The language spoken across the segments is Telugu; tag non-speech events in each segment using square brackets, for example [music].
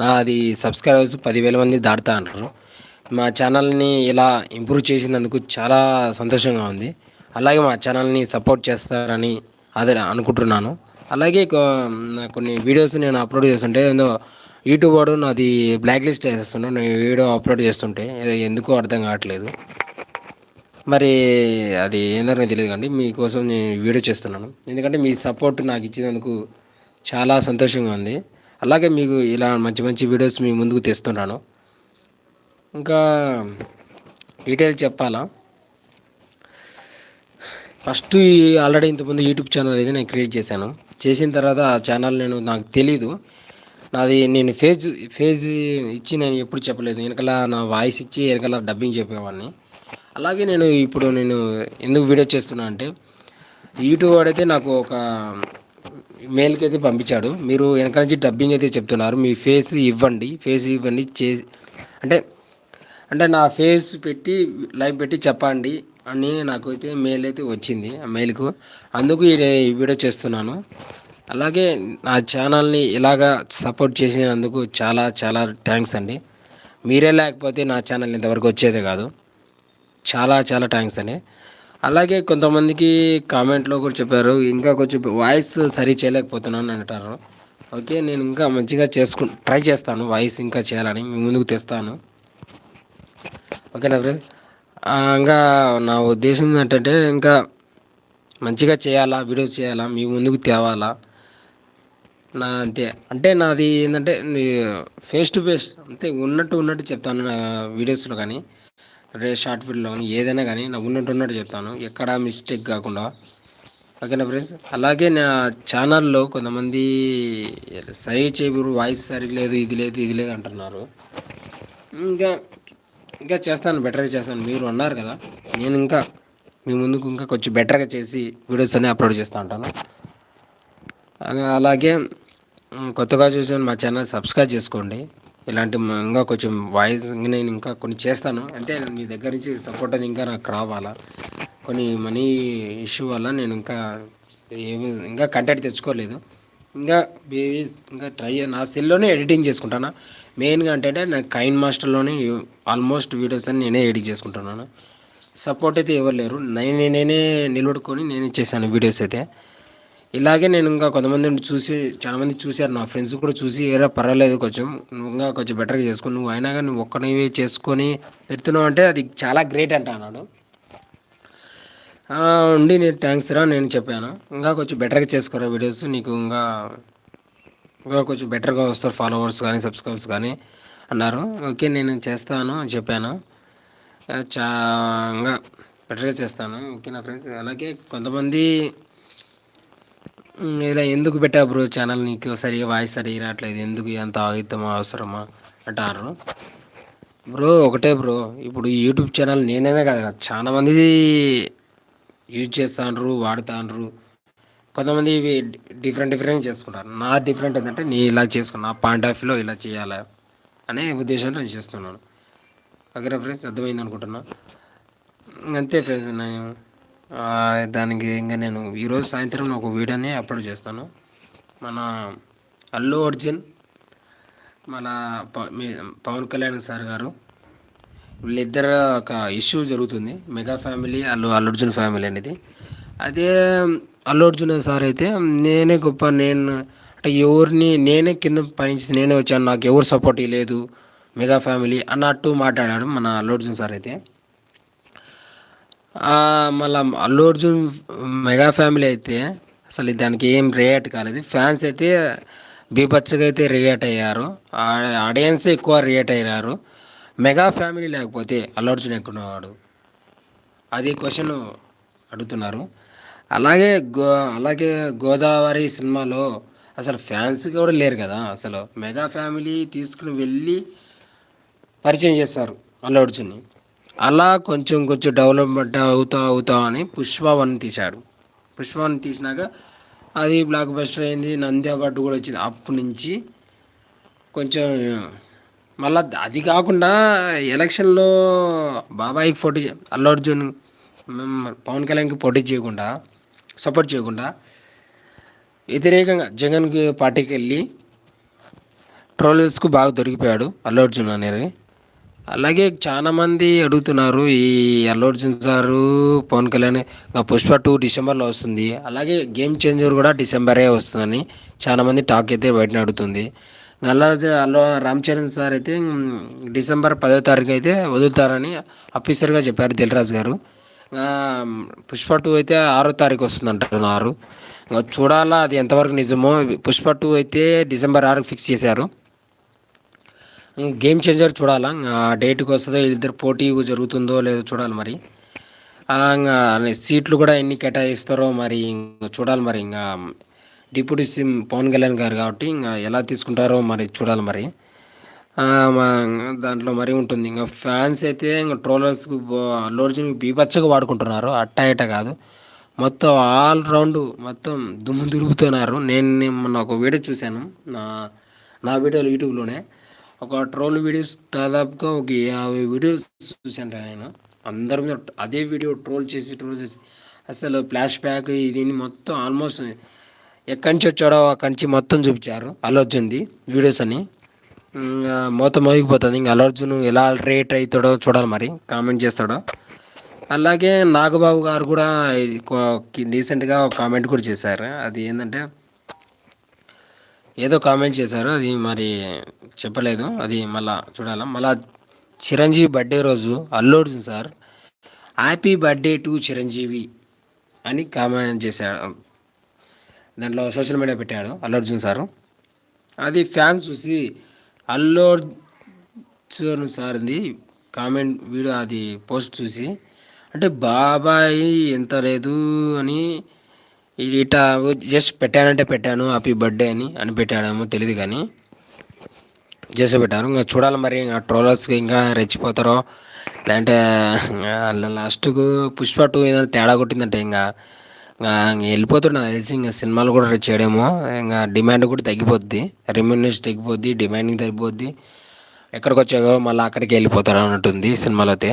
నాది సబ్స్క్రైబర్స్ పదివేల మంది దాటుతా అంటారు. మా ఛానల్ని ఇలా ఇంప్రూవ్ చేసినందుకు చాలా సంతోషంగా ఉంది. అలాగే మా ఛానల్ని సపోర్ట్ చేస్తారని అదే అనుకుంటున్నాను. అలాగే కొన్ని వీడియోస్ నేను అప్లోడ్ చేస్తుంటే ఏందో యూట్యూబ్ వాడు నాది బ్లాక్ లిస్ట్ వేసేస్తుండే. నేను వీడియో అప్లోడ్ చేస్తుంటే ఎందుకో అర్థం కావట్లేదు. మరి అది ఏందని తెలియదు కండి మీకోసం నేను వీడియో చేస్తున్నాను. ఎందుకంటే మీ సపోర్ట్ నాకు ఇచ్చినందుకు చాలా సంతోషంగా ఉంది. అలాగే మీకు ఇలా మంచి మంచి వీడియోస్ మీ ముందుకు తెస్తున్నాను ఇంకా డీటెయిల్స్ చెప్పాలా? ఫస్ట్ ఆల్రెడీ ఇంతకుముందు యూట్యూబ్ ఛానల్ అయితే నేను క్రియేట్ చేశాను. చేసిన తర్వాత ఆ ఛానల్ నేను నాకు తెలీదు. నాది నేను ఫేజ్ ఫేజ్ ఇచ్చి నేను ఎప్పుడు చెప్పలేదు. వెనకాల నా వాయిస్ ఇచ్చి వెనకాల డబ్బింగ్ చెప్పేవాడిని. అలాగే నేను ఇప్పుడు నేను ఎందుకు వీడియో చేస్తున్నా అంటే యూట్యూబ్ వాడైతే నాకు ఒక మెయిల్కి అయితే పంపించాడు. మీరు వెనక నుంచి డబ్బింగ్ అయితే చెప్తున్నారు. మీ ఫేస్ ఇవ్వండి. ఫేస్ ఇవ్వండి. చే అంటే అంటే నా ఫేస్ పెట్టి లైవ్ పెట్టి చెప్పండి అని నాకైతే మెయిల్ అయితే వచ్చింది ఆ మెయిల్కు. అందుకు ఈ వీడియో చేస్తున్నాను. అలాగే నా ఛానల్ని ఇలాగా సపోర్ట్ చేసినందుకు చాలా చాలా థ్యాంక్స్ అండి. మీరే లేకపోతే నా ఛానల్ ఇంతవరకు వచ్చేదే కాదు. చాలా చాలా థ్యాంక్స్ అండి. అలాగే కొంతమందికి కామెంట్లో కూడా చెప్పారు ఇంకా కొంచెం వాయిస్ సరి చేయలేకపోతున్నాను అంటారు. ఓకే నేను ఇంకా మంచిగా చేసుకు ట్రై చేస్తాను వాయిస్ ఇంకా చేయాలని మీ ముందుకు తెస్తాను. ఓకేనా ఫ్రెండ్స్? ఇంకా నా ఉద్దేశం ఏంటంటే ఇంకా మంచిగా చేయాలా వీడియోస్ చేయాలా మీ ముందుకు తేవాలా? నా అంతే. అంటే నాది ఏంటంటే ఫేస్ టు ఫేస్ అంతే ఉన్నట్టు ఉన్నట్టు చెప్తాను నా వీడియోస్లో కానీ. రే షార్ట్ ఫిల్మ్లో కానీ ఏదైనా కానీ నా ఉన్నట్టు ఉన్నట్టు చెప్తాను. ఎక్కడ మిస్టేక్ కాకుండా. ఓకేనా ఫ్రెండ్స్ అలాగే నా ఛానల్లో కొంతమంది సరి చేయరు వాయిస్ సరిగ్గా లేదు ఇది లేదు ఇది లేదు అంటున్నారు. ఇంకా ఇంకా చేస్తాను బెటర్గా చేస్తాను. మీరు అన్నారు కదా నేను ఇంకా మీ ముందుకు ఇంకా కొంచెం బెటర్గా చేసి వీడియోస్ అన్నీ అప్లోడ్ చేస్తూ ఉంటాను. అలాగే కొత్తగా చూసిన మా ఛానల్ సబ్స్క్రైబ్ చేసుకోండి. ఇలాంటి ఇంకా కొంచెం వాయిస్ నేను ఇంకా కొన్ని చేస్తాను. అంటే మీ దగ్గర నుంచి సపోర్ట్ అది ఇంకా నాకు రావాలా? కొన్ని మనీ ఇష్యూ వల్ల నేను ఇంకా ఏమి ఇంకా కంటెంట్ తెచ్చుకోలేదు. ఇంకా బేబీస్ ఇంకా ట్రై నా సెల్లోనే ఎడిటింగ్ చేసుకుంటాను? మెయిన్గా అంటే నాకు కైన్ మాస్టర్లోనే ఆల్మోస్ట్ వీడియోస్ అని నేనే ఎడిట్ చేసుకుంటున్నాను. సపోర్ట్ అయితే ఎవరు లేరు. నేను నేనే నిలబడుకొని నేనే చేశాను వీడియోస్ అయితే. ఇలాగే నేను ఇంకా కొంతమంది చూసి చాలామంది చూశారు. నా ఫ్రెండ్స్ కూడా చూసి ఏరా పర్వాలేదు కొంచెం నువ్వు ఇంకా కొంచెం బెటర్గా చేసుకుని నువ్వు అయినా కానీ నువ్వు ఒక్కనివి చేసుకొని పెడుతున్నావు అంటే అది చాలా గ్రేట్ అంట అన్నాడు. ఉండి నేను థ్యాంక్స్ రా నేను చెప్పాను. ఇంకా కొంచెం బెటర్గా చేసుకోరా వీడియోస్ నీకు ఇంకా ఇంకా కొంచెం బెటర్గా వస్తారు ఫాలోవర్స్ కానీ సబ్స్క్రైబర్స్ కానీ అన్నారు. ఓకే నేను చేస్తాను చెప్పాను. చా ఇంకా బెటర్గా చేస్తాను. ఓకే నా ఫ్రెండ్స్ అలాగే కొంతమంది ఇలా ఎందుకు పెట్టా బ్రో ఛానల్ నీకు? సరిగా వాయిస్ సరిగా రావట్లేదు. ఎందుకు ఎంత ఆగితం అవసరమా? అంటారు. బ్రో ఒకటే బ్రో. ఇప్పుడు యూట్యూబ్ ఛానల్ నేనే కాదు చాలా మంది యూజ్ చేస్తాండ్రు వాడుతాండ్రు. కొంతమంది ఇవి డిఫరెంట్ డిఫరెంట్ చేసుకుంటారు. నా డిఫరెంట్ ఏంటంటే నేను ఇలా చేసుకున్నా నా పాయింట్ ఆఫ్ వ్యూలో ఇలా చేయాలి అనే ఉద్దేశంతో నేను చేస్తున్నాను. Okay friends? అర్థమైంది అనుకుంటున్నా. అంతే ఫ్రెండ్స్ నేను దానికి ఇంకా నేను ఈరోజు సాయంత్రం ఒక వీడియోని అప్లోడ్ చేస్తాను. మన అల్లు అర్జున్ మన పవన్ కళ్యాణ్ సార్ గారు వీళ్ళిద్దరు ఒక ఇష్యూ జరుగుతుంది. Mega family Allu Allu Arjun family అనేది. అదే అల్లు అర్జున్ సార్ అయితే నేనే గొప్ప నేను అంటే ఎవరిని నేనే కింద పనిచేసి నేనే వచ్చాను. నాకు ఎవరు సపోర్ట్ లేదు మెగా ఫ్యామిలీ అన్నట్టు మాట్లాడాడు మన అల్లు అర్జున్ సార్ అయితే. మళ్ళీ అల్లు అర్జున్ మెగా ఫ్యామిలీ అయితే అసలు దానికి ఏం రియాక్ట్ కాలేదు. ఫ్యాన్స్ అయితే బీభత్సగా అయితే రియాక్ట్ అయ్యారు. ఆడియన్స్ ఎక్కువ రియాక్ట్ అయ్యారు. మెగా ఫ్యామిలీ లేకపోతే అల్లు అర్జున్ ఎక్కడున్నవాడు అది క్వశ్చన్ అడుగుతున్నారు. అలాగే గో అలాగే గోదావరి సినిమాలో అసలు ఫ్యాన్స్ కూడా లేరు కదా. అసలు మెగా ఫ్యామిలీ తీసుకుని వెళ్ళి పరిచయం చేస్తారు అల్లు అర్జున్ని. అలా కొంచెం కొంచెం డెవలప్మెంట్ అవుతా అవుతా అని పుష్ప వన్ తీశాడు. పుష్ప వన్ తీసినాక అది బ్లాక్ బస్టర్ అయింది. నంది అవార్డు కూడా వచ్చింది. అప్పటి నుంచి కొంచెం మళ్ళా అది కాకుండా ఎలక్షన్లో బాబాయికి పోటీ అల్లు అర్జున్ పవన్ కళ్యాణ్కి పోటీ చేయకుండా సపోర్ట్ చేయకుండా వ్యతిరేకంగా జగన్కి పార్టీకి వెళ్ళి ట్రోలర్స్కు బాగా దొరికిపోయాడు అల్లు అర్జున్ అనేది. అలాగే చాలామంది అడుగుతున్నారు ఈ అల్లు అర్జున్ సారు పవన్ కళ్యాణ్ ఇంకా పుష్ప టూ డిసెంబర్లో వస్తుంది. అలాగే గేమ్ చేంజర్ కూడా డిసెంబరే వస్తుందని చాలా మంది టాక్ అయితే బయట అడుగుతుంది. అలాగే అల్లు రామ్ చరణ్ సార్ అయితే డిసెంబర్ పదో తారీఖు అయితే వదులుతారని ఆఫీసర్గా చెప్పారు దిల్రాజ్ గారు. పుష్ప టూ అయితే ఆరో తారీఖు వస్తుంది అంటున్నారు చూడాలా అది ఎంతవరకు నిజమో. పుష్ప టూ అయితే డిసెంబర్ ఆరుకు ఫిక్స్ చేశారు. గేమ్ చేంజర్ చూడాలా? ఆ డేట్కి వస్తుందో ఇద్దరు పోటీ జరుగుతుందో లేదో చూడాలి మరి. ఇంకా సీట్లు కూడా ఎన్ని కేటాయిస్తారో మరి చూడాలి మరి. ఇంకా డిప్యూటీ సీఎం పవన్ కళ్యాణ్ గారు కాబట్టి ఇంకా ఎలా తీసుకుంటారో మరి చూడాలి మరి. దాంట్లో మరి ఉంటుంది. ఇంకా ఫ్యాన్స్ అయితే ఇంకా ట్రోలర్స్ అల్లు అర్జున్ వాడుకుంటున్నారు. అట్టా ఇట కాదు. మొత్తం ఆల్ రౌండ్ మొత్తం దుమ్ము దురుపుతున్నారు. నేను నేను మొన్న ఒక వీడియో చూశాను. నా నా వీడియోలు యూట్యూబ్లోనే. ఒక ట్రోల్ వీడియోస్ దాదాపుగా ఒక యాభై వీడియోస్ చూశాను నేను. అందరి మీద అదే వీడియో ట్రోల్ చేసి ట్రోల్ చేసి. అసలు ఫ్లాష్ బ్యాక్ ఇది మొత్తం ఆల్మోస్ట్ ఎక్కడి నుంచి వచ్చాడో అక్కడి నుంచి మొత్తం చూపించారు. అల్లు వీడియోస్ అని. మొత్తం మోగిపోతుంది. ఇంకా అల్లు అర్జున్ ఎలా రేట్ అవుతాడో చూడాలి మరి. కామెంట్ చేస్తాడో. అలాగే నాగబాబు గారు కూడా రీసెంట్గా ఒక కామెంట్ కూడా చేశారు. అది ఏంటంటే ఏదో కామెంట్ చేశారు అది మరి చెప్పలేదు. అది మళ్ళా చూడాలా. మళ్ళా చిరంజీవి బర్త్డే రోజు Allu Arjun sir happy birthday to Chiranjeevi అని కామెంట్ చేశాడు. దాంట్లో సోషల్ మీడియా పెట్టాడు అల్లు అర్జున్ సారు అది ఫ్యాన్స్ చూసి అల్లు అర్జున్ సార్ది కామెంట్ వీడియో అది పోస్ట్ చూసి అంటే బాబాయ్ ఎంత లేదు అని ఇట్లా జస్ట్ పెట్టానంటే పెట్టాను హ్యాపీ బర్త్డే అని అని పెట్టాడేమో తెలియదు కానీ జస్ట్ పెట్టాను. ఇంకా చూడాలి మరి ఇంకా ట్రోలర్స్కి ఇంకా రెచ్చిపోతారో లేదంటే లాస్ట్కు పుష్ప టూ ఏదైనా తేడా కొట్టిందంటే ఇంకా ఇంకా వెళ్ళిపోతున్నా తెలిసి ఇంకా సినిమాలు కూడా రిచ్ చేయడేమో ఇంకా డిమాండ్ కూడా తగ్గిపోద్ది. రెమ్యూనేషన్ తగ్గిపోద్ది డిమాండింగ్ తగ్గిపోద్ది. ఎక్కడికి వచ్చాకో మళ్ళీ అక్కడికి వెళ్ళిపోతారు అన్నట్టుంది సినిమాలో అయితే.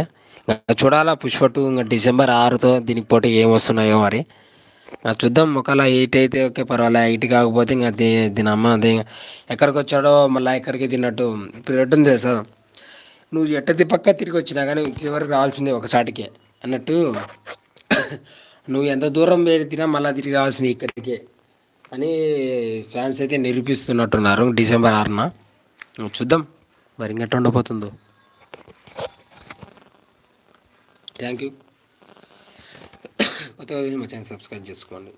ఇంకా చూడాలా పుష్ప టూ ఇంకా డిసెంబర్ ఆరుతో దీనికి పోటీ ఏం వస్తున్నాయో మరి. చూద్దాం ఒకవేళ ఎయిట్ అయితే ఓకే పర్వాలే ఎయిట్ కాకపోతే ఇంకా దీ దీని అమ్మ అది ఎక్కడికి వచ్చాడో మళ్ళీ ఎక్కడికి తిన్నట్టు ఇప్పుడు ఎట్టుంది తెలుసా? నువ్వు ఎట్టది పక్క తిరిగి వచ్చినా కానీ చివరికి రావాల్సిందే ఒకసాటికే అన్నట్టు [coughs] నువ్వు ఎంత దూరం వేరే తినా మళ్ళీ తిరిగి రావాల్సింది ఇక్కడికే అని ఫ్యాన్స్ అయితే నిరూపిస్తున్నట్టున్నారు డిసెంబర్ ఆరున. చూద్దాం మరి ఇంకెట్లా ఉండబోతుందో. థ్యాంక్ యూ కొత్తగా మా ఛానల్ సబ్స్క్రైబ్ చేసుకోండి.